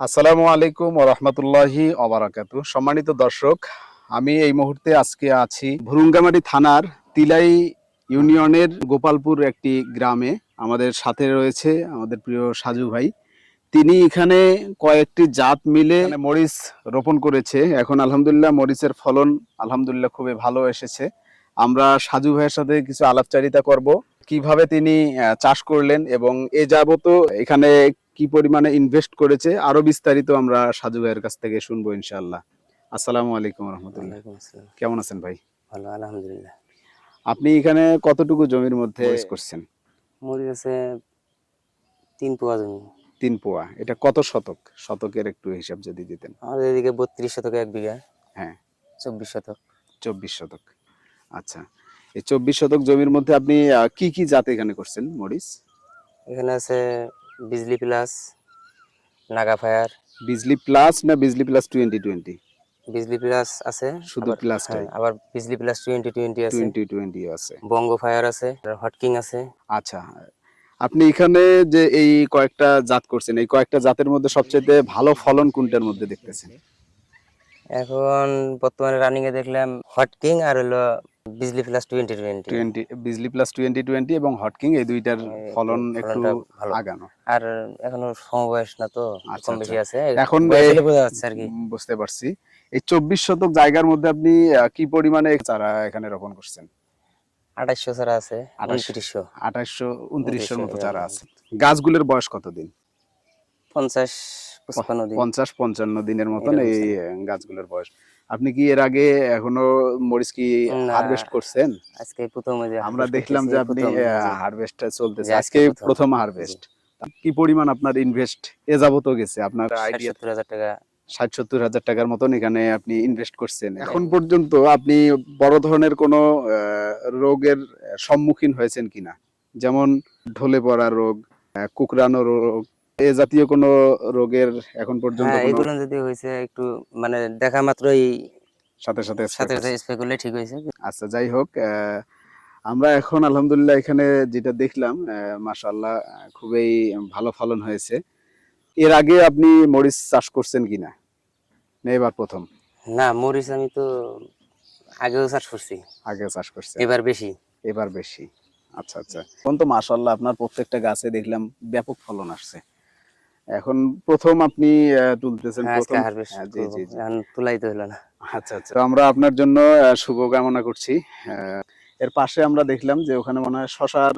আসসালামু আলাইকুম ওরহমতুল্লাহি অবরাকাতু সম্মানিত দর্শক, আমি এই মুহূর্তে আজকে আছি ভুরুঙ্গামাটি থানার তিলাই ইউনিয়নের গোপালপুর একটি গ্রামে। আমাদের সাথে রয়েছে আমাদের প্রিয় সাজু ভাই। তিনি এখানে কয়েকটি জাত মিলে মরিচ রোপণ করেছে। এখন আলহামদুলিল্লাহ মরিচের ফলন আলহামদুলিল্লাহ খুবই ভালো এসেছে। আমরা সাজু ভাইয়ের সাথে কিছু আলাপচারিতা করব। কীভাবে তিনি চাষ করলেন এবং এ যাবত এখানে কি পরিমাণে ইনভেস্ট করেছে আরও বিস্তারিত আমরা সাজু ভাইয়ের কাছ থেকে শুনব ইনশাল্লাহ আসসালামু আলাইকুম রহমতুল্লাহ। কেমন আছেন ভাই? ভালো আলহামদুলিল্লাহ। আপনি এখানে কতটুকু জমির মধ্যে করছেন? মরিচ আছে তিন পোয়া জমি। তিন পোয়া এটা কত শতক? শতকের একটু হিসাব যদি দিতেন। আমাদের এদিকে বত্রিশ শতক এক বিঘা। হ্যাঁ। চব্বিশ শতক। চব্বিশ শতক। আচ্ছা এই চব্বিশ শতক জমির মধ্যে আপনি কি কি জাত এখানে করছেন মরিচ? এখানে আছে Bijli plus Naga fire. Bijli plus না Bijli plus twenty twenty Bijli plus আছে শুধু আবার- হ্যাঁ, আবার বিজলি প্লাস টোয়েন্টি টোয়েন্টি আছে। টোয়েন্টি টোয়েন্টি আছে। বঙ্গ ফায়ার আছে হটকিং আছে। আচ্ছা আপনি এখানে যে এই কয়েকটা জাত করছেন এই কয়েকটা জাতের মধ্যে সবচেয়ে ভালো ফলন কোনটার মধ্যে দেখতেছেন? এখন বর্তমানে রানিং এ দেখলাম হটকিং আর হলো Bijli plus twenty twenty twenty Bijli plus twenty twenty এবং হটকিং এই দুইটার ফলন একটু আগানো। আর এখনও সমবয়স না তো আচ্ছা, কম বেশি আছে। এখন বোঝা যাচ্ছে আর কি। বুঝতে পারছি। এই চব্বিশ শতক জায়গার মধ্যে আপনি কি পরিমাণে চারা এখানে রোপণ করছেন? আঠাশশো ছাড়া আছে আঠাশ- উনত্রিশশো। আঠাশশো উনত্রিশশোর মতো চারা। আছে। গাছগুলোর বয়স কতদিন? পঞ্চাশ পঞ্চাশ পঞ্চান্ন দিনের মতন এই গাছগুলোর বয়স। আপনি কি এর আগে এখনও মরিচ কি হারভেস্ট করছেন? আজকে প্রথম আমরা দেখলাম যে আপনি। হারভেস্টটা চলতেছে। আজকে প্রথম। হারভেস্ট কি পরিমাণ আপনার ইনভেস্ট এ যাবত গেছে? আপনার আইডিয়া টাকা। ষাট সত্তর হাজার টাকার মতন এখানে আপনি ইনভেস্ট করছেন। এখন পর্যন্ত আপনি বড় ধরনের কোনো রোগের সম্মুখীন হয়েছেন কিনা? যেমন ঢলে পড়া রোগ কুকরানো রোগ এ জাতীয় কোনো রোগের এখন পর্যন্ত হ্যাঁ এগুলো যদি হয়েছে একটু মানে দেখা মাত্রই সাথে সাথে সাথে সাথে স্প্রে করলে ঠিক হয়েছে। আচ্ছা যাই হোক আমরা এখন আলহামদুলিল্লাহ এখানে যেটা দেখলাম মাশাল্লাহ খুবই ভালো ফলন হয়েছে। এর আগে আপনি মরিচ চাষ করছেন কিনা না? এবার প্রথম। না মরিচ আমি তো আগেও চাষ করছি। আগে চাষ করছি এবার বেশি। এবার বেশি। আচ্ছা আচ্ছা। এখন তো মাশাল্লাহ আপনার প্রত্যেকটা গাছে দেখলাম ব্যাপক ফলন আসছে। এখন প্রথম আপনি তুলতেছেন হ্যাঁ, প্রথম। হ্যাঁ, জি জি জি। তুলাই তো হলো না। আচ্ছা আচ্ছা। তো আমরা আপনার জন্য আহ, শুভকামনা করছি। এর পাশে আমরা দেখলাম যে ওখানে মনে হয় শশার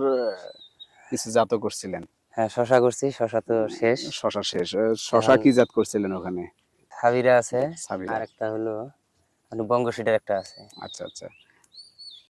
কিছু জাত করছিলেন। হ্যাঁ শশা করছি শশা তো শেষ। শশা শেষ। শশা কি জাত করছিলেন ওখানে? সাবিরা আছে। আর একটা হলো বঙ্গ সিটের একটা আছে। আচ্ছা আচ্ছা।